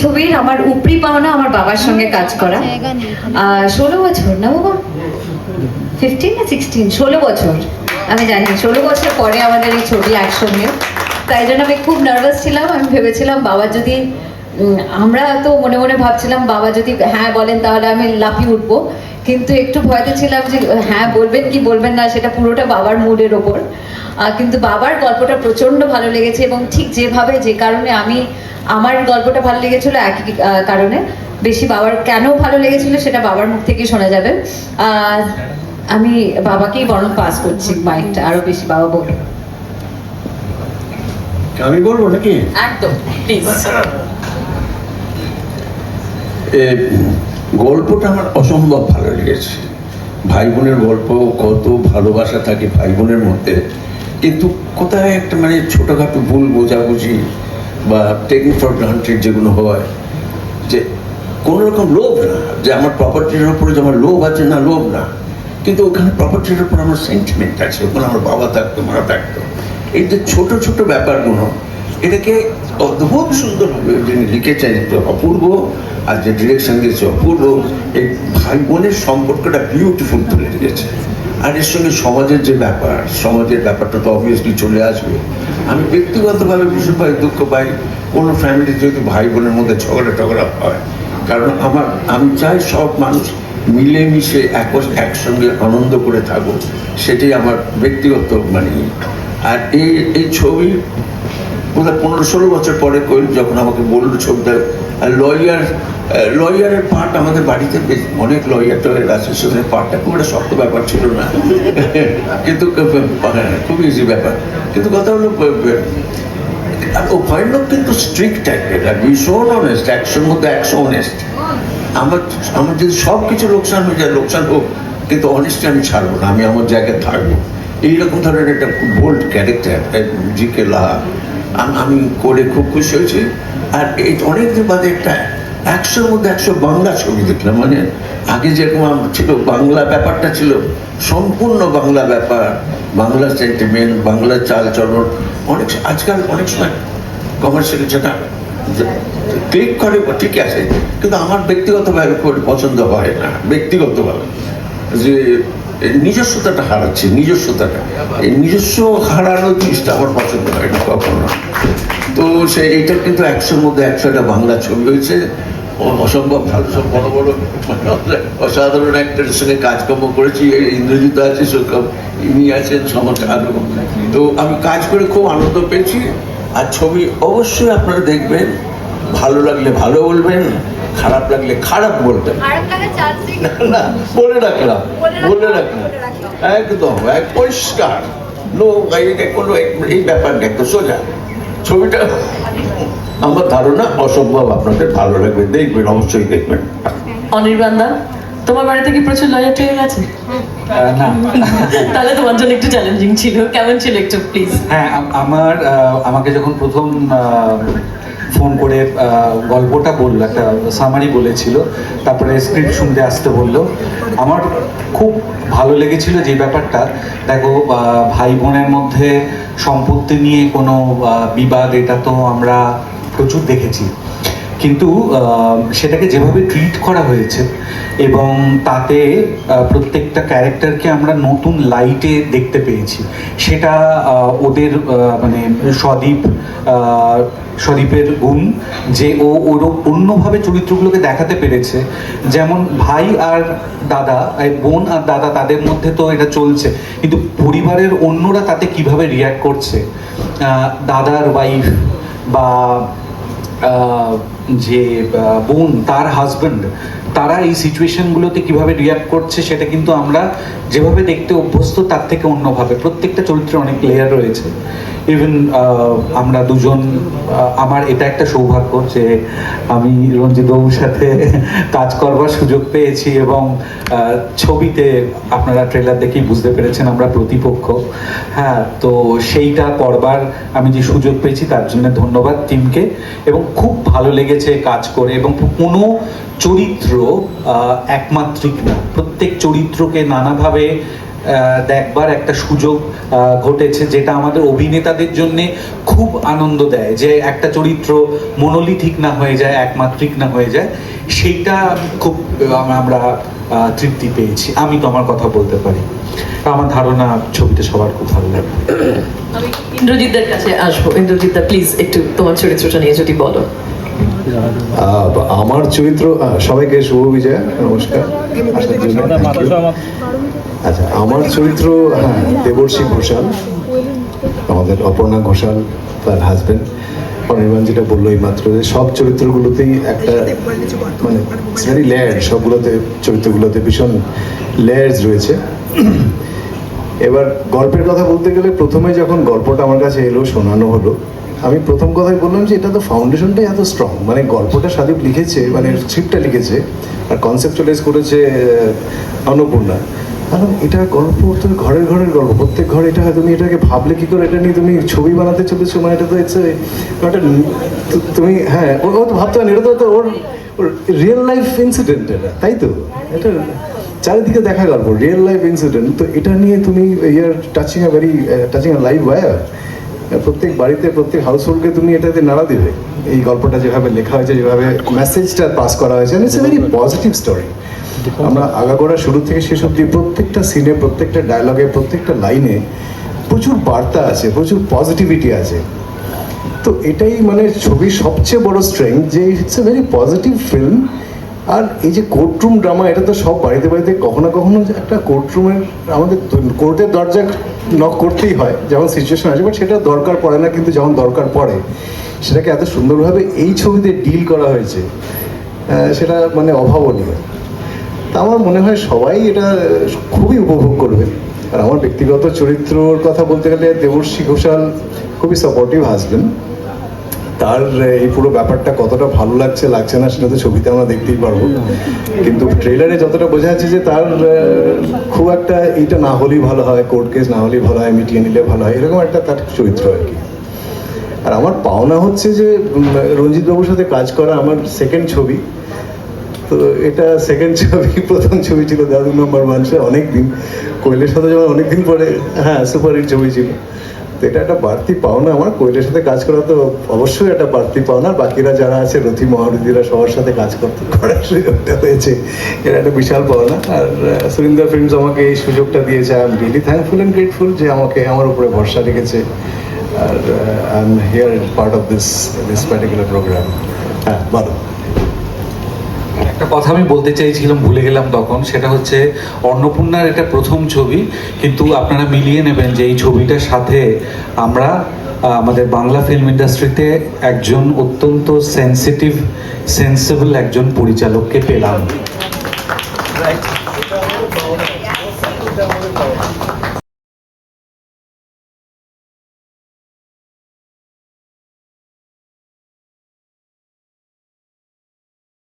ছবির আমার উপরি পাওনা আমার বাবার সঙ্গে কাজ করা। আহ, ষোলো বছর না বাবা? ফিফটিন না সিক্সটিন ষোলো বছর। আমি জানি ষোলো বছর পরে আমাদের এই ছবি একসঙ্গে। তাই জন্য আমি খুব নার্ভাস ছিলাম। আমি ভেবেছিলাম বাবা যদি আমরা তো মনে মনে ভাবছিলাম বাবা যদি হ্যাঁ বলেন তাহলে আমি লাফিয়ে উঠবো। কিন্তু একটু ভয়তে ছিলাম যে হ্যাঁ বলবেন কি বলবেন না সেটা পুরোটা বাবার মুডের ওপর। কিন্তু বাবার গল্পটা প্রচণ্ড ভালো লেগেছে এবং ঠিক যেভাবে যে কারণে আমি আমার গল্পটা ভালো লেগেছিল একই কারণে। বেশি বাবার কেন ভালো লেগেছিল সেটা বাবার মুখ থেকে শোনা যাবে। আমি বাবাকেই বরং পাস করছি মাইকটা আরও বেশি বাবা বলুন। আমি বলব নাকি? একদম প্লিজ গল্পটা আমার অসম্ভব ভালো লেগেছে। ভাই বোনের গল্প কত ভালোবাসা থাকে ভাই বোনের মধ্যে। কিন্তু কোথায় একটা মানে ছোটোখাটো ভুল বোঝাবুঝি বা টেকিং ফর গ্রান্টেড যেগুলো হয়, যে কোনো রকম লোভ না, যে আমার প্রপার্টির উপরে যে আমার লোভ আছে, না লোভ না। কিন্তু ওখানে প্রপার্টির উপর আমার সেন্টিমেন্ট আছে, ওখানে আমার বাবা থাকতো, মা থাকতো। এই যে ছোট ছোট ব্যাপারগুলো, এটাকে অদ্ভুত সুন্দরভাবে যিনি লিখেছেন একটু অপূর্ব, আর যে ডিরেকশন দিয়েছে অপূর্ব, এই ভাই বোনের সম্পর্কটা বিউটিফুল তুলে দিয়েছে আর এর সঙ্গে সমাজের যে ব্যাপার, সমাজের ব্যাপারটা তো অবভিয়াসলি চলে আসবে। আমি ব্যক্তিগতভাবে ভীষণ ভীষণভাবে দুঃখ পাই কোনো ফ্যামিলি যদি ভাই বোনের মধ্যে ঝগড়া টগড়া হয়। কারণ আমার, আমি চাই সব মানুষ মিলেমিশে এক একসঙ্গে আনন্দ করে থাকুক। সেটাই আমার ব্যক্তিগত মানে আর এই এই ছবি বোধহয় পনেরো ষোলো বছর পরে যখন আমাকে বলল ছবিটা লয়ার লয়ারের পার্ট আমাদের বাড়িতে বেশ অনেক লয়ার টয়ার সেখানে পার্টটা খুব একটা শক্ত ব্যাপার ছিল না। কিন্তু হ্যাঁ, খুব ইজি ব্যাপার। কিন্তু কথা হলো আর ও ভয়ানক কিন্তু স্ট্রিক্ট টাইপের ভীষণ অনেস্ট একশোর মধ্যে একশো অনেস্ট আমার আমার যদি সব কিছু লোকসান হয়ে যায় লোকসান হোক কিন্তু অনেস্টলি আমি ছাড়বো না আমি আমার জায়গায় থাকব। এইরকম ধরনের একটা bold character G K Laha আমি করে খুব খুশি হয়েছি। আর এই অনেকদিন বাদে একটা একশোর মধ্যে একশো বাংলা ছবি দেখলাম মানে আগে যেরকম ছিল, বাংলা ব্যাপারটা ছিল, সম্পূর্ণ বাংলা ব্যাপার, বাংলা সেন্টিমেন্ট বাংলা চাল চলন অনেক আজকাল অনেক সময় কমার্শিয়াল যেটা ক্লিক করে ঠিক আছে, কিন্তু আমার ব্যক্তিগতভাবে পছন্দ হয় না, ব্যক্তিগতভাবে। যে নিজস্বতাটা হারাচ্ছে, নিজস্বতাটা। এই নিজস্ব হারানোর জিনিসটা আমার পছন্দ হয় না কখনো। তো সে এটা কিন্তু একশোর মধ্যে একশোটা বাংলা ছবি হয়েছে। অসম্ভব ভালো সব বড় বড় অসাধারণ অ্যাক্টরের সঙ্গে কাজকর্ম করেছি ইন্দ্রজিৎ আছে ইনি আছেন সমস্ত আরও তো আমি কাজ করে খুব আনন্দ পেয়েছি। আর ছবি অবশ্যই আপনারা দেখবেন ভালো লাগলে ভালো বলবেন খারাপ লাগলে খারাপ বলবেন। না না বলে রাখলাম বলে রাখলাম একদম এক পরিষ্কার। কোনো এই ব্যাপার নেই তো সোজা। ছবিটা আমার ধারণা অসম্ভব আপনাদের ভালো লাগবে দেখবেন অবশ্যই দেখবেন। অনির্বাণদা তোমার বাড়িতে কি প্রচুর লয়ার ট্রেন আছে? না। তাহলে তোমার জন্য একটু চ্যালেঞ্জিং ছিল। কেমন ছিল একটু প্লিজ হ্যাঁ আমার আহ, আমাকে যখন প্রথম ফোন করে গল্পটা বলল, একটা সামারি বলেছিল, তারপরে স্ক্রিপ্ট শুনতে আসতে বলল। আমার খুব ভালো লেগেছিল যে ব্যাপারটা। দেখো ভাই বোনের মধ্যে সম্পত্তি নিয়ে কোনো বিবাদ, এটা তো আমরা প্রচুর দেখেছি। কিন্তু সেটাকে যেভাবে ট্রিট করা হয়েছে এবং তাতে প্রত্যেকটা ক্যারেক্টারকে আমরা নতুন লাইটে দেখতে পেয়েছি, সেটা ওদের মানে সদীপ সদীপের গুণ, যে ও ওর অন্যভাবে চরিত্রগুলোকে দেখাতে পেরেছে। যেমন ভাই আর দাদা বোন আর দাদা তাদের মধ্যে তো এটা চলছে, কিন্তু পরিবারের অন্যরা তাতে কীভাবে রিয়াক্ট করছে? দাদার ওয়াইফ বা যে বোন, তার হাজব্যান্ড তারা এই সিচুয়েশনগুলোতে কীভাবে রিয়াক্ট করছে সেটা কিন্তু আমরা যেভাবে দেখতে অভ্যস্ত, তার থেকে অন্যভাবে। প্রত্যেকটা চরিত্রে অনেক লেয়ার রয়েছে। ইভেন আমরা দুজন আমার এটা একটা সৌভাগ্য যে আমি রঞ্জিত বাবুর সাথে কাজ করবার সুযোগ পেয়েছি এবং ছবিতে আপনারা ট্রেলার দেখেই বুঝতে পেরেছেন আমরা প্রতিপক্ষ। হ্যাঁ তো সেইটা করবার আমি যে সুযোগ পেয়েছি তার জন্য ধন্যবাদ টিমকে এবং খুব ভালো লেগেছে কাজ করে এবং কোনো চরিত্র একমাত্রিক না। প্রত্যেক চরিত্রকে নানাভাবে দেখবার একটা সুযোগ ঘটেছে যেটা আমাদের অভিনেতাদের জন্যে খুব আনন্দ দেয় যে একটা চরিত্র মনোলিথিক না হয়ে যায় একমাত্রিক না হয়ে যায়। সেইটা খুব আমরা তৃপ্তি পেয়েছি। আমি তো আমার কথা বলতে পারি। আমার ধারণা ছবিটা সবার খুব ভালো লাগে আমি ইন্দ্রজিৎদের কাছে আসব। ইন্দ্রজিৎদা প্লিজ একটু তোমার চরিত্রটা নিয়ে যদি বলো। আহ, আমার চরিত্র সবাইকে শুভ বিজয় নমস্কার। আচ্ছা আমার চরিত্র হ্যাঁ দেবর্ষী ঘোষাল, আমাদের অপর্ণা ঘোষাল, তার হাজবেন্ড অনির্বাণ যেটা বলল এই মাত্র যে সব চরিত্রগুলোতেই একটা মানে ভেরি লেয়ার সবগুলোতে, চরিত্রগুলোতে ভীষণ লেয়ার্স রয়েছে। এবার গল্পের কথা বলতে গেলে প্রথমে যখন গল্পটা আমার কাছে এলো, শোনানো হলো, আমি প্রথম কথাই বললাম যে এটা তো ফাউন্ডেশনটাই এত স্ট্রং মানে গল্পটা সাদীপ লিখেছে মানে স্ক্রিপ্টটা লিখেছে, আর কনসেপচুয়ালাইজ করেছে অন্নপূর্ণা। কারণ এটা গল্প তুমি ঘরের ঘরের গল্প, প্রত্যেক ঘরে এটা হয়, তুমি এটাকে ভাবলে কি করে? এটা নিয়ে তুমি ছবি বানাতে চলেছো মানে এটা তো তু- তুমি হ্যাঁ ও তো ভাবতে পারেন, এটা তো ওর রিয়েল লাইফ ইনসিডেন্ট এটা, তাই তো? এটা চারিদিকে দেখা গল্প রিয়েল লাইফ ইনসিডেন্ট তো এটা নিয়ে তুমি ইয়ার touching a very touching a live war প্রত্যেক বাড়িতে, প্রত্যেক হাউস হোল্ডকে তুমি এটাতে নাড়া দেবে। এই গল্পটা যেভাবে লেখা হয়েছে, যেভাবে মেসেজটা পাস করা হয়েছে it's a very positive story আমরা আগাগোড়া শুরু থেকে শেষ অব্দি প্রত্যেকটা সিনে প্রত্যেকটা ডায়লগে প্রত্যেকটা লাইনে প্রচুর বার্তা আছে, প্রচুর পজিটিভিটি আছে। তো এটাই মানে ছবির সবচেয়ে বড় স্ট্রেংথ যে it's a very positive film আর এই যে কোর্টরুম ড্রামা এটা তো সব বাড়িতে বাড়িতে কখনো কখনো যে একটা কোর্টরুমের আমাদের কোর্টের দরজা নক করতেই হয়, যখন সিচুয়েশন আসে বাট সেটা দরকার পড়ে না, কিন্তু যখন দরকার পড়ে, সেটাকে এত সুন্দরভাবে এই ছবিতে ডিল করা হয়েছে সেটা মানে অভাবনীয়। তা আমার মনে হয় সবাই এটা খুবই উপভোগ করবে। আর আমার ব্যক্তিগত চরিত্রর কথা বলতে গেলে দেবর্ষী ঘোষাল খুবই সাপোর্টিভ হাজবেন্ড তার, এই পুরো ব্যাপারটা কতটা ভালো লাগছে লাগছে না সেটা তো ছবিতে আমরা দেখতেই পারব। কিন্তু ট্রেলারে যতটা বোঝা যাচ্ছে যে তার খুব একটা এইটা না হলেই ভালো হয় কোর্ট কেস না হলেই ভালো হয়, মিটিয়ে নিলে ভালো হয়, এরকম একটা তার চরিত্র আর কি। আর আমার পাওনা হচ্ছে যে রঞ্জিত বাবুর সাথে কাজ করা আমার সেকেন্ড ছবি। তো এটা সেকেন্ড ছবি, প্রথম ছবি ছিল দাদু নম্বর ওয়ান অনেক দিন। কোয়েলের সাথে যখন অনেকদিন পরে হ্যাঁ সুপার হিট ছবি ছিল। তো এটা একটা বাড়তি পাওনা আমার। কোয়েলের সাথে কাজ করা তো অবশ্যই একটা বাড়তি পাওনা। বাকিরা যারা আছে, রথি মহারথীরা সবার সাথে কাজ করতে করার সুযোগটা হয়েছে এটা একটা বিশাল পাওনা। আর সুরিন্দর ফিল্মস আমাকে এই সুযোগটা দিয়েছে। I am really thankful and grateful যে আমাকে আমার উপরে ভরসা রেখেছে। আর I am here part of this this particular programme হ্যাঁ একটা কথা আমি বলতে চাইছিলাম ভুলে গেলাম তখন, সেটা হচ্ছে অন্নপূর্ণার এটা প্রথম ছবি, কিন্তু আপনারা মিলিয়ে নেবেন যে এই ছবিটার সাথে আমরা আমাদের বাংলা ফিল্ম ইন্ডাস্ট্রিতে একজন অত্যন্ত সেন্সিটিভ সেন্সেবল একজন পরিচালককে পেলাম।